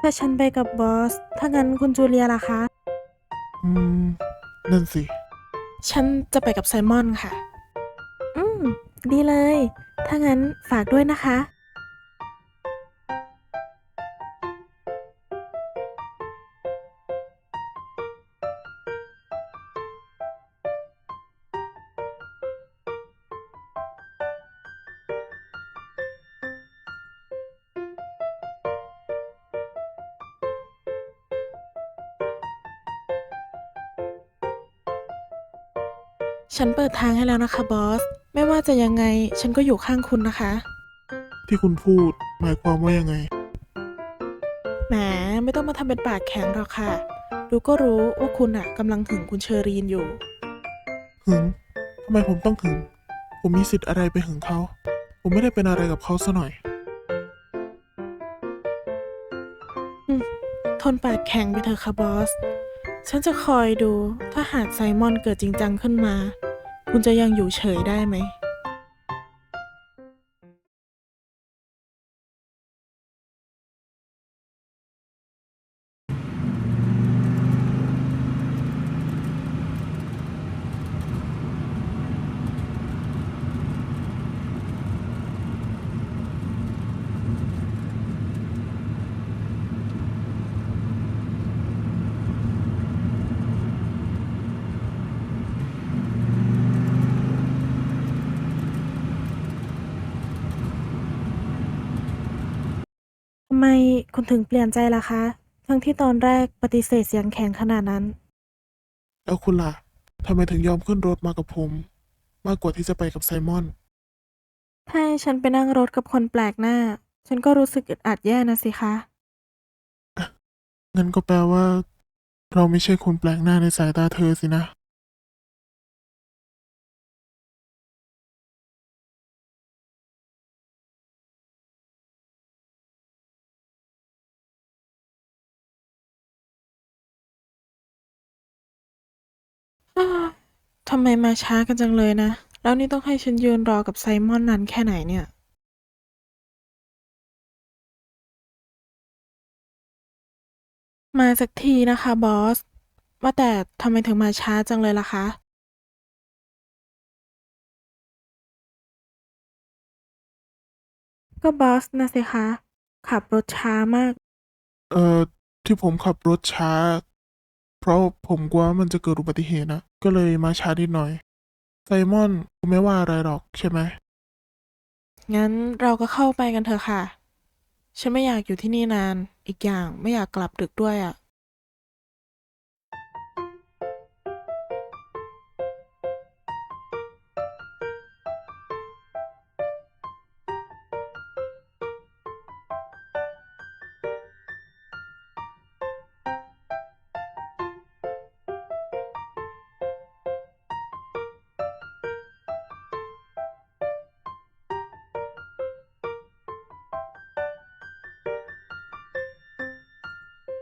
ถ้าฉันไปกับบอส ถ้างั้นคุณจูเลียล่ะคะ อืม นั่นสิ ฉันจะไปกับไซมอนค่ะ อืม ดีเลย ถ้างั้นฝากด้วยนะคะ ฉันเปิดทางให้แล้วนะคะบอส ไม่ว่าจะยังไง ฉันก็อยู่ข้างคุณนะคะ ที่คุณพูดหมายความว่ายังไง แหม ไม่ต้องมาทำเป็นปากแข็งหรอกค่ะ ดูก็รู้ว่าคุณอะกำลังถึงคุณเชอรีนอยู่ หึงทำไมผมต้องหึง ผมมีสิทธิ์อะไรไปหึงเขา ผมไม่ได้เป็นอะไรกับเขาซะหน่อย ทนปากแข็งไปเถอะค่ะบอส ฉันจะคอยดูถ้าหากไซมอนเกิดจริงจังขึ้นมา คุณจะยังอยู่เฉยได้ไหม ไมคุณถึงเปลี่ยนใจล่ะคะ ทั้งที่ตอนแรกปฏิเสธเสียงแข็งขนาดนั้น แล้วคุณล่ะทำไมถึงยอมขึ้นรถมากับผม มากกว่าที่จะไปกับไซมอน ถ้าให้ฉันไปนั่งรถกับคนแปลกหน้า ฉันก็รู้สึกอึดอัดแย่นะสิคะ งั้นก็แปลว่า เราไม่ใช่คนแปลกหน้าในสายตาเธอสินะ ทำไมมาช้ากันจังเลยนะ แล้วนี่ต้องให้ฉันยืนรอกับไซมอนนานแค่ไหนเนี่ย มาสักทีนะคะบอส ว่าแต่ทำไมถึงมาช้าจังเลยล่ะคะ ก็บอสนะสิคะ ขับรถช้ามาก เอ่อ ที่ผมขับรถช้า เพราะผมกลัวมันจะเกิดอุบัติเหตุนะ ก็เลยมาช้านิดหน่อย ไซมอนคุณไม่ว่าอะไรหรอกใช่ไหม งั้นเราก็เข้าไปกันเถอะค่ะ ฉันไม่อยากอยู่ที่นี่นาน อีกอย่างไม่อยากกลับดึกด้วยอะ่ะ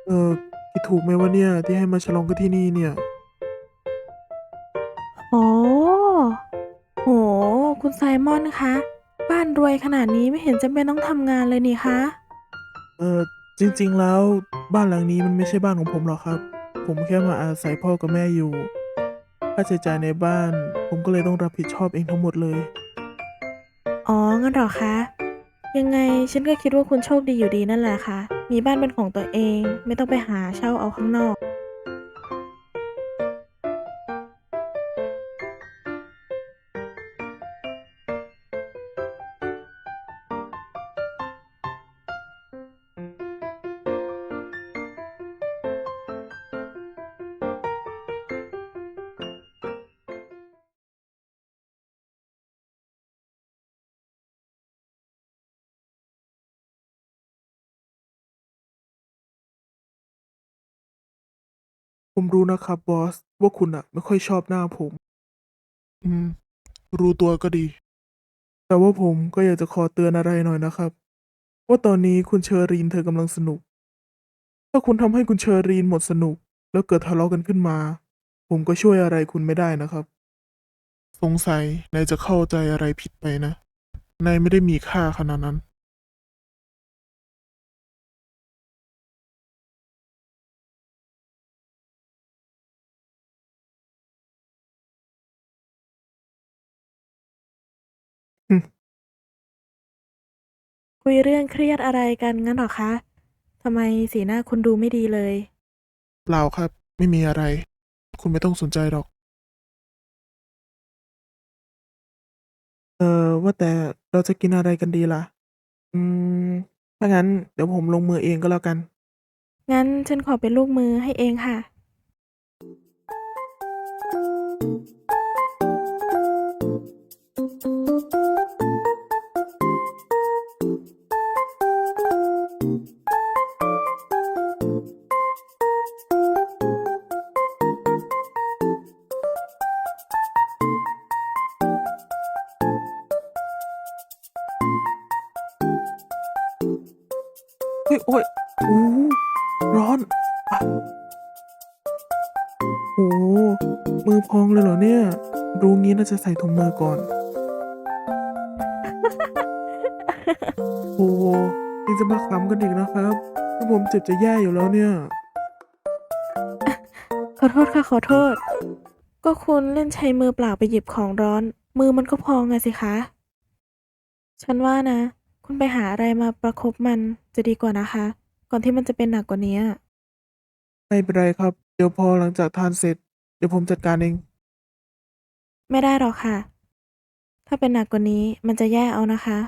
เออคิดถูกไหมว่าเนี่ยที่ให้มาฉลองกันที่นี่เนี่ย โอ้โห คุณไซมอนคะ บ้านรวยขนาดนี้ไม่เห็นจำเป็นต้องทำงานเลยนี่คะ เออจริง ๆ แล้วบ้านหลังนี้มันไม่ใช่บ้านของผมหรอกครับ ผมแค่มาอาศัยพ่อกับแม่อยู่ ค่าใช้จ่ายในบ้าน ผมก็เลยต้องรับผิดชอบเองทั้งหมดเลย อ๋อ งั้นเหรอคะ ยังไงฉันก็คิดว่าคุณโชคดีอยู่ดีนั่นแหละค่ะ มีบ้านเป็นของตัวเอง ไม่ต้องไปหาเช่าเอาข้างนอก ผมรู้นะครับบอส ว่าคุณอะไม่ค่อยชอบหน้าผม อืม รู้ตัวก็ดี แต่ว่าผมก็อยากจะขอเตือนอะไรหน่อยนะครับ ว่าตอนนี้คุณเชอรีนเธอกำลังสนุก ถ้าคุณทำให้คุณเชอรีนหมดสนุก แล้วเกิดทะเลาะกันขึ้นมา ผมก็ช่วยอะไรคุณไม่ได้นะครับ สงสัยนายจะเข้าใจอะไรผิดไปนะ นายไม่ได้มีค่าขนาดนั้น คุยเรื่องเครียดอะไรกันงั้นเหรอคะทำไมสีหน้าคุณดูไม่ดีเลย เปล่าครับ ไม่มีอะไร คุณไม่ต้องสนใจหรอก เออว่าแต่เราจะกินอะไรกันดีล่ะ อืม ถ้างั้นเดี๋ยวผมลงมือเองก็แล้วกัน งั้นฉันขอเป็นลูกมือให้เองค่ะ เฮ้ยโอ้ยโอ้ร้อนอะโอ้มือพองเลยเหรอเนี่ย รู้งี้น่าจะใส่ถุงมือก่อน โอ้ยังจะมาขำกันอีกนะครับที่ผมเจ็บจะแย่อยู่แล้วเนี่ย ขอโทษค่ะขอโทษ ก็คุณเล่นใช้มือเปล่าไปหยิบของร้อน มือมันก็พองไงสิคะ ฉันว่านะ คุณไปหาอะไรมาประคบมันจะดีกว่านะคะ ก่อนที่มันจะเป็นหนักกว่านี้ ไม่เป็นไรครับ เดี๋ยวพอหลังจากทานเสร็จ เดี๋ยวผมจัดการเอง ไม่ได้หรอกค่ะ ถ้าเป็นหนักกว่านี้มันจะแย่เอานะคะ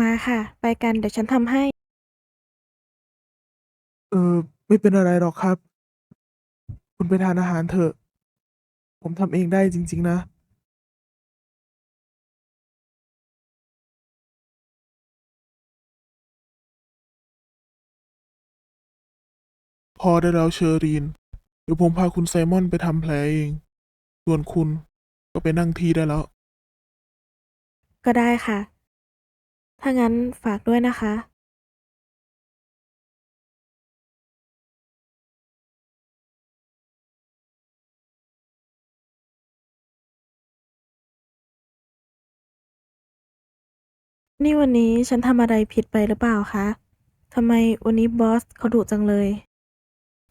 มาค่ะ ไปกันเดี๋ยวฉันทำให้ เออ ไม่เป็นอะไรหรอกครับ คุณไปทานอาหารเถอะ ผมทำเองได้จริง ๆ นะ อได้แล้วเชอรีน เดี๋ยวผมพาคุณไซมอนไปทำแผลเอง ส่วนคุณก็ไปนั่งที่ได้แล้ว ก็ได้ค่ะ ถ้างั้นฝากด้วยนะคะ นี่วันนี้ฉันทำอะไรผิดไปหรือเปล่าคะ ทำไมวันนี้บอสเขาดุจังเลย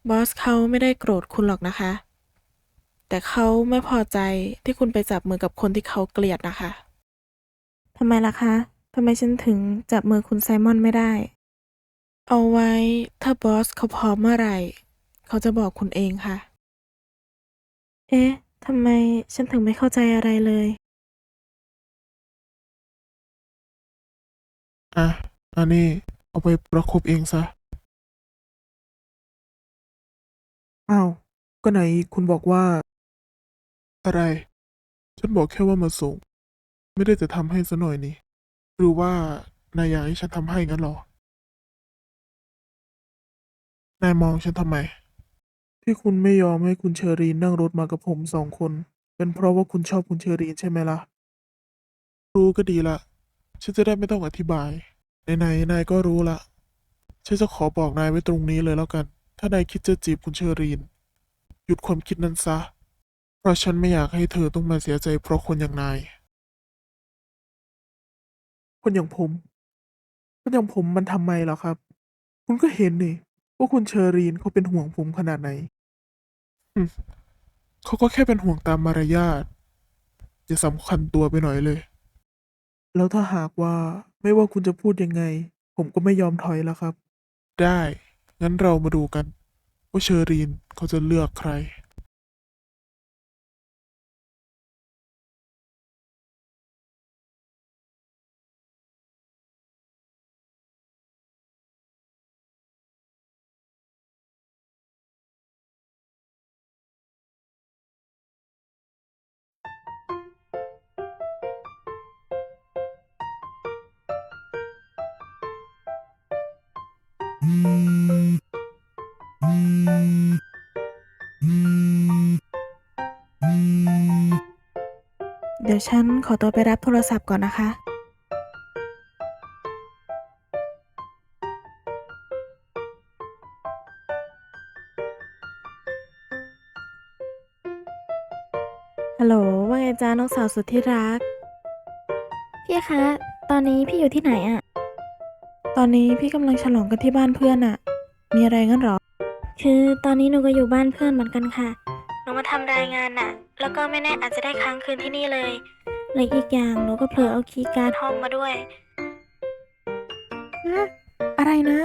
บอสเขาไม่ได้โกรธคุณหรอกนะคะ แต่เขาไม่พอใจที่คุณไปจับมือกับคนที่เขาเกลียดนะคะ ทำไมล่ะคะ ทำไมฉันถึงจับมือคุณไซมอนไม่ได้ เอาไว้ถ้าบอสเขาพร้อมเมื่อไหร่ เขาจะบอกคุณเองค่ะ เอ๊ะทำไมฉันถึงไม่เข้าใจอะไรเลย อะอันนี้เอาไปประคบเองซะ อ้าว ก็ไหนคุณบอกว่า อะไร ฉันบอกแค่ว่ามาส่ง ไม่ได้จะทำให้ซะหน่อยนี่หรือว่านายอยากให้ฉันทำให้งั้นเหรอ นายมองฉันทำไม ที่คุณไม่ยอมให้คุณเชอรีนนั่งรถมากับผมสองคน เป็นเพราะว่าคุณชอบคุณเชอรีนใช่ไหมล่ะ รู้ก็ดีละ ฉันจะได้ไม่ต้องอธิบาย ไหนๆนายก็รู้ละ ฉันจะขอบอกนายไว้ตรงนี้เลยแล้วกัน ถ้านายคิดจะจีบคุณเชอรีน หยุดความคิดนั้นซะ เพราะฉันไม่อยากให้เธอต้องมาเสียใจเพราะคนอย่างนาย คนอย่างผม คนอย่างผมมันทำไมเหรอครับ คุณก็เห็นนี่ว่าคุณเชอรีนเขาเป็นห่วงผมขนาดไหนอืมเขาก็แค่เป็นห่วงตามมารยาทอย่าสำคัญตัวไปหน่อยเลย แล้วถ้าหากว่าไม่ว่าคุณจะพูดยังไง ผมก็ไม่ยอมถอยแล้วครับ ได้ งั้นเรามาดูกัน ว่าเชอรีนเขาจะเลือกใคร เดี๋ยวฉันขอตัวไปรับโทรศัพท์ก่อนนะคะ ฮัลโหล ว่าไงจ้าน้องสาวสุดที่รัก พี่คะ ตอนนี้พี่อยู่ที่ไหนอะ อนนี้พี่กำลังฉลองกันที่บ้านเพื่อนอะมีอะไรงั้นเหรอ คือตอนนี้หนูก็อยู่บ้านเพื่อนเหมือนกันค่ะ หนูมาทำรายงานน่ะ แล้วก็ไม่แน่อาจจะได้ค้างคืนที่นี่เลยและอีกอย่างหนูก็เผลอเอาคีย์การ์ดห้องมาด้วยอะไรนะ